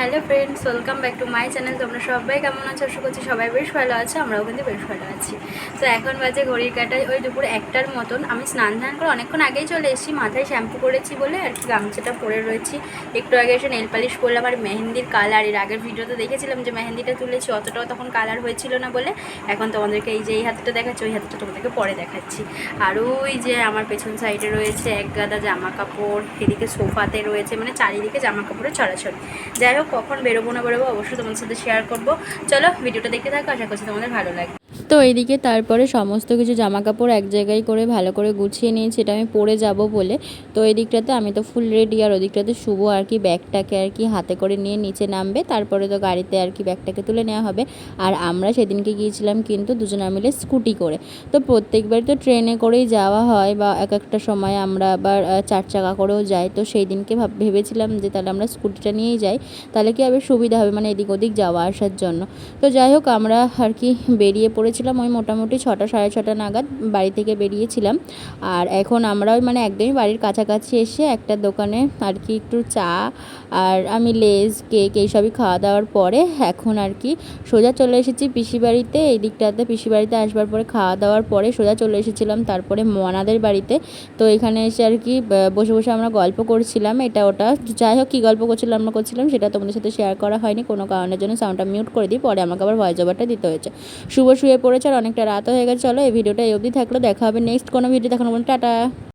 Hello friends, welcome back to my channel. তোমরা সবাই কেমন আছো? আশা করছি সবাই বেশ ভালো আছে, আমরাও কিন্তু বেশ ভালো আছি। তো এখন বাজে ঘড়ির কাটায় ওই দুপুর একটার মতন। আমি স্নান ধান করে অনেকক্ষণ আগেই চলে এসেছি, মাথায় শ্যাম্পু করেছি বলে আর কি গামছাটা পরে রয়েছি। একটু আগে এসে নেল পালিশ করলাম আর মেহেন্দির কালার। এর আগের ভিডিওতে দেখেছিলাম যে মেহেন্দিটা তুলেছি, অতটাও তখন কালার হয়েছিল না বলে। এখন তোমাদেরকে এই যে এই হাতটা দেখাচ্ছি, ওই হাতটা তোমাদেরকে পরে দেখাচ্ছি। আর ওই যে আমার পেছন সাইডে রয়েছে এক গাদা জামা কাপড়, এদিকে সোফাতে রয়েছে মানে চারিদিকে জামা কাপড়ের ছড়াছড়ি। যাই হোক কখন বেরোবো না বেরোবো অবশ্যই তোমাদের সাথে শেয়ার করব। চলো, ভিডিওটা দেখতে থাকো, আশা করছি তোমাদের ভালো লাগবে। তো এইদিকে তারপরে সমস্ত কিছু জামা কাপড় এক জায়গায় করে ভালো করে গুছিয়ে নিয়েছি, এটা আমি পরে যাব বলে। তো এই দিকটাতে আমি তো ফুল রেডি আর ওদিকটাতে শুভ আর কি ব্যাগটাকে আর কি হাতে করে নিয়ে নিচে নামবে। তারপরে তো গাড়িতে আর কি ব্যাগটাকে তুলে নেওয়া হবে। আর আমরা সেদিনকে গিয়েছিলাম কিন্তু দুজনে মিলে স্কুটি করে। তো প্রত্যেকবার তো ট্রেনে করেই যাওয়া হয় বা এক একটা সময় আমরা আবার চার চাকা করেও যাই। তো সেই দিনকে ভাব, ভেবেছিলাম যে তাহলে আমরা স্কুটিটা নিয়েই যাই। তাহলে কি হবে সুবিধা হবে? মানে এদিক ওদিক যাওয়া আসার জন্য। তো যাই হোক, আমরা আর কি বেরিয়ে পড়েছিলাম। ওই মোটামুটি ছটা, সাড়ে ছটা নাগাদ বাড়ি থেকে বেরিয়েছিলাম। আর এখন আমরা ওই মানে একদমই বাড়ির কাছাকাছি এসে একটা দোকানে আর কি একটু চা আর আমি লেজ, কেক এইসবই খাওয়া দাওয়ার পরে এখন আর কি সোজা চলে এসেছি পিসি বাড়িতে। এই দিকটাতে পিসি বাড়িতে আসবার পরে খাওয়া দাওয়ার পরে সোজা চলে এসেছিলাম তারপরে মোয়ানাদের বাড়িতে। তো এখানে এসে আর কি বসে বসে আমরা গল্প করছিলাম। এটা ওটা, যাই হোক কী গল্প করছিলাম আমরা করছিলাম সেটা তোমাদের সাথে শেয়ার করা হয়নি, কোনো কারণের জন্য সাউন্ডটা মিউট করে দিই পরে আমাকে আবার ভয়েস ওভারটা দিতে হয়েছে। শুভ শুয়ে পড়েছে আর অনেকটা রাত হয়ে গেছে, চলো এই ভিডিওটা এই অবধি থাকল, দেখা হবে নেক্সট কোনো ভিডিও দেখানো টাটা।